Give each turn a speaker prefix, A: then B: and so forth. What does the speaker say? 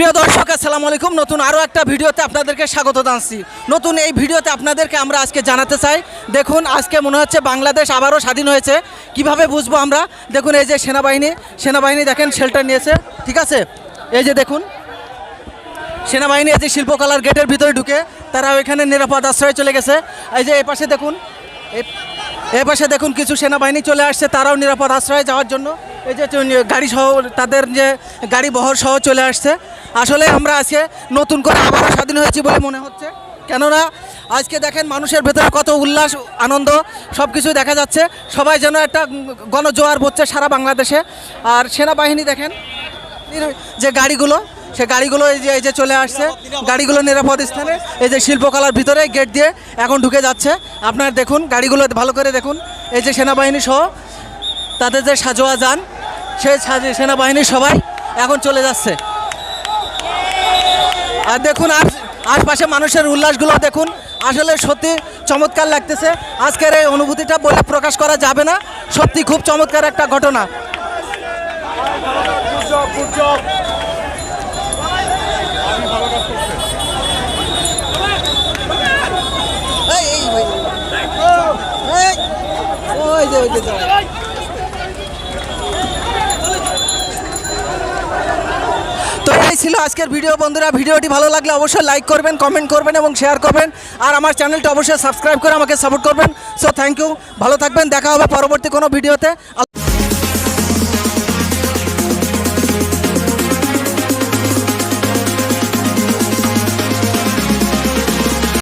A: প্রিয় দর্শক, আসসালামু আলাইকুম। নতুন আরও একটা ভিডিওতে আপনাদেরকে স্বাগত জানাচ্ছি। নতুন এই ভিডিওতে আপনাদেরকে আমরা আজকে জানাতে চাই। দেখুন, আজকে মনে হচ্ছে বাংলাদেশ আবারও স্বাধীন হয়েছে। কীভাবে বুঝব আমরা? দেখুন, এই যে সেনাবাহিনী সেনাবাহিনী দেখেন শেল্টার নিয়েছে, ঠিক আছে? এই যে দেখুন, সেনাবাহিনী এই যে শিল্পকলার গেটের ভিতরে ঢুকে, তারা ওইখানে নিরাপদ আশ্রয়ে চলে গেছে। এই যে এই পাশে দেখুন এ পাশে দেখুন, কিছু সেনাবাহিনী চলে আসছে, তারাও নিরাপদ আশ্রয়ে যাওয়ার জন্য। এই যে গাড়ি সহ, তাদের যে গাড়ি বহর সহ চলে আসছে। আসলে আমরা আজকে নতুন করে আবারও স্বাধীন হয়েছি বলে মনে হচ্ছে। কেননা, আজকে দেখেন মানুষের ভেতরে কত উল্লাস, আনন্দ সব কিছুই দেখা যাচ্ছে। সবাই যেন একটা গণজোয়ার বলছে সারা বাংলাদেশে। আর সেনাবাহিনী দেখেন, যে গাড়িগুলো, সে গাড়িগুলো এই যে এই যে চলে আসছে। গাড়িগুলো নিরাপদ স্থানে, এই যে শিল্পকলার ভিতরে গেট দিয়ে এখন ঢুকে যাচ্ছে। আপনার দেখুন, গাড়িগুলো ভালো করে দেখুন। এই যে সেনাবাহিনী সহ তাদের যে সাজোয়া যান সেই সাজ- সেনাবাহিনী সবাই এখন চলে যাচ্ছে। আর দেখুন আর আশপাশে মানুষের উল্লাসগুলো দেখুন। আসলে সত্যি চমৎকার লাগতেছে। আজকের এই অনুভূতিটা বলে প্রকাশ করা যাবে না। সত্যি খুব চমৎকার একটা ঘটনা। ওই যে, ওই যে, ওই যে। তো এই ছিল আজকের ভিডিও বন্ধুরা। ভিডিওটি ভালো লাগলে অবশ্যই লাইক করবেন কমেন্ট করবেন এবং শেয়ার করবেন। আর আমার চ্যানেলটা অবশ্যই সাবস্ক্রাইব করে আমাকে সাপোর্ট করবেন। সো থ্যাংক ইউ ভালো থাকবেন, দেখা হবে পরবর্তী কোনো ভিডিওতে।